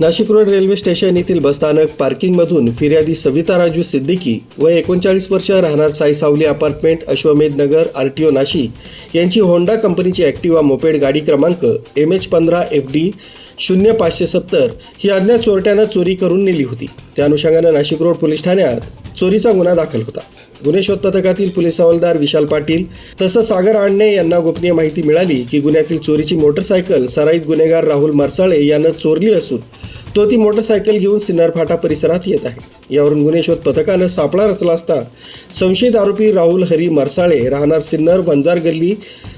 Nashik road railway station येथील बसस्थानक पार्किंगमधून फिर्यादी सविता राजू सिद्दीकी व एकोणचाळीस वर्ष राहणार Sai Savali apartment Ashwamedh Nagar R T O Nashik यांची होंडा कंपनीची ॲक्टिवा मोपेड गाडी क्रमांक एम एच पंधरा एफ डी शून्य पाचशे सत्तर ही अज्ञात चोरट्यानं चोरी करून नेली होती. त्या अनुषंगानं नाशिक रोड पोलीस ठाण्यात चोरीचा गुन्हा दाखल होता. गुन्हे शोध पथकातील पोलीस हवालदार विशाल पाटील तसंच सागर आडणे यांना गोपनीय माहिती मिळाली की गुन्ह्यातील चोरीची मोटरसायकल सराईत गुन्हेगार राहुल मरसाळे यानं चोरली असून तो ती मोटरसायकल घेऊन सिन्नर फाटा परिसरात येत आहे. यावरून गुन्हे शोध पथकानं सापळा रचला असता संशयित आरोपी राहुल हरी मरसाळे राहणार सिन्नर वंजार गल्ली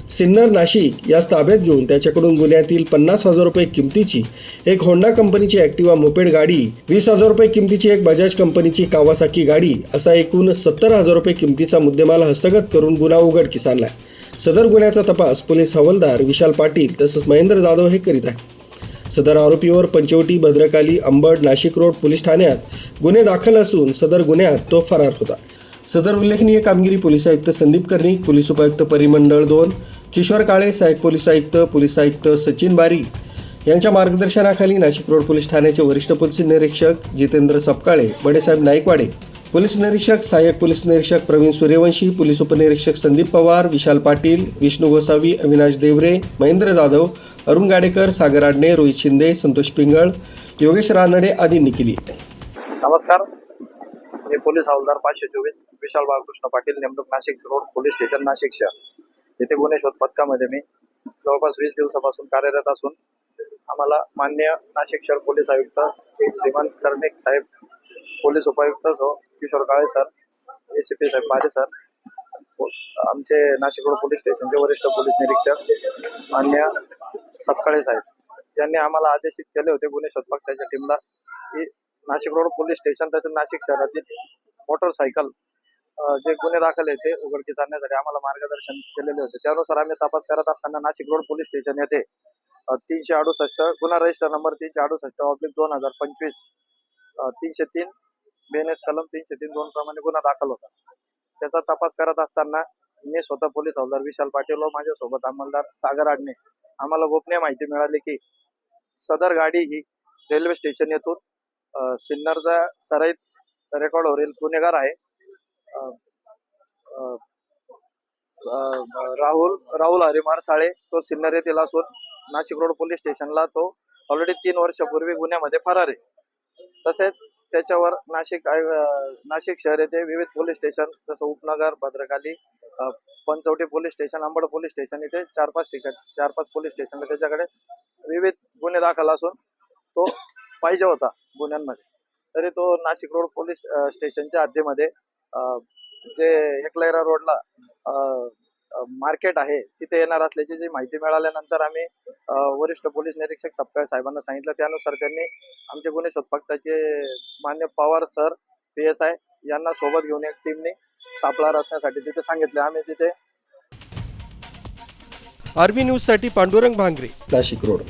सिन्नर नाशिक यास ताब्यात घेऊन त्याच्याकडून गुन्ह्यातील पन्नास हजार रुपये किमतीची एक होंडा कंपनीची ॲक्टिवा मोपेड गाडी वीस हजार रुपये किमतीची एक बजाज कंपनीची कावासाकी गाडी असा एकूण सत्तर हजार रुपये किमतीचा मुद्देमाल हस्तगत करून गुन्हा उघडकीस आणला. सदर गुन्ह्याचा तपास पोलीस हवालदार विशाल पाटील तसंच महेंद्र जाधव हे करीत आहे सदर आरोपीवर पंचवटी भद्रकाली अंबड नाशिक रोड पोलीस ठाण्यात गुन्हे दाखल असून सदर गुन्ह्यात तो फरार होता. सदर उल्लेखनीय कामगिरी पोलीस आयुक्त संदीप कर्णिक पोलीस उपायुक्त परिमंडळ दोन किशोर काळे सहाय्यक पोलीस आयुक्त पोलीस आयुक्त सचिन बारी यांच्या मार्गदर्शनाखाली नाशिक रोड पोलीस ठाण्याचे वरिष्ठ पोलीस निरीक्षक जितेंद्र सपकाळे बडेसाहेब नाईकवाडे पोलीस निरीक्षक सहाय्यक पोलीस निरीक्षक प्रवीण सूर्यवंशी पोलीस उपनिरीक्षक संदीप पवार विशाल पाटील विष्णू गोसावी अविनाश देवरे महेंद्र जाधव अरुण गाडेकर सागर आडणे रोहित शिंदे संतोष पिंगळ योगेश रानडे आदींनी केली नमस्कार. मी पोलीस हवालदार पाचशे चोवीस विशाल बाळकृष्ण पाटील नेमणूक Nashik road police station Nashik शहर. येथे गुन्हे शोध पथकामध्ये मी जवळपास वीस दिवसापासून कार्यरत असून आम्हाला मान्य नाशिक शहर पोलीस आयुक्त श्रीमंत कर्णिक साहेब पोलीस उपायुक्त so. Kishor Kale sir A C P साहेब माझे सर आमचे नाशिक रोड पोलीस स्टेशनचे वरिष्ठ पोलीस निरीक्षक मान्य सपकाळे साहेब यांनी आम्हाला आदेशित केले होते गुन्हे शोध त्याच्या टीमला की नाशिक रोड पोलीस स्टेशन तसेच नाशिक शहरातील मोटरसायकल जे गुन्हे दाखल आहे ते उघडकीस आणण्यासाठी आम्हाला मार्गदर्शन केलेले होते. त्यानुसार आम्ही तपास करत असताना नाशिक रोड पोलीस स्टेशन येथे तीनशे अडुसष्ट गुन्हा रजिस्टर नंबर तीनशे अडुसष्ट ऑब्लिक दोन हजार पंचवीस तीनशे तीन बेनेस कलम तीनशे तीन दोन प्रमाणे गुन्हा दाखल होता. त्याचा तपास करत असताना मी स्वतः पोलीस हवालदार विशाल पाटील व माझ्यासोबत अंमलदार सागर आडणे आम्हाला गोपनीय माहिती मिळाली की सदर गाडी ही रेल्वे स्टेशन येथून सिन्नरचा सराईत रेकॉर्डवरील गुन्हेगार आहे. अ, राहुल राहुल हरिमार साळे तो सिन्नर येथील असून नाशिक रोड पोलीस स्टेशनला तो ऑलरेडी तीन वर्षापूर्वी गुन्ह्यामध्ये फरार आहे. तसेच त्याच्यावर नाशिक आय- नाशिक शहर येथे विविध पोलीस स्टेशन जसं Upnagar Bhadrakali Panchavati police station Ambad police station इथे चार पाच ठिकाण चार पाच पोलीस स्टेशन त्याच्याकडे विविध गुन्हे दाखल असून तो पाहिजे होता गुन्ह्यांमध्ये. तरी तो नाशिक रोड पोलीस स्टेशनच्या हद्दीमध्ये जे एकलैरा रोडला मार्केट आहे तिथे येणार असल्याची जी माहिती मिळाल्यानंतर आम्ही वरिष्ठ पोलीस निरीक्षक सपकाळ साहेबांना सांगितलं. त्यानुसार त्यांनी आमचे गुन्हे शोध पथकाचे मान्य Pawar sir P S I यांना सोबत घेऊन एक टीमने सापळा रचण्यासाठी तिथे सांगितले. आम्ही तिथे आरबी न्यूजसाठी पांडुरंग भांगरे. नाशिक रोड.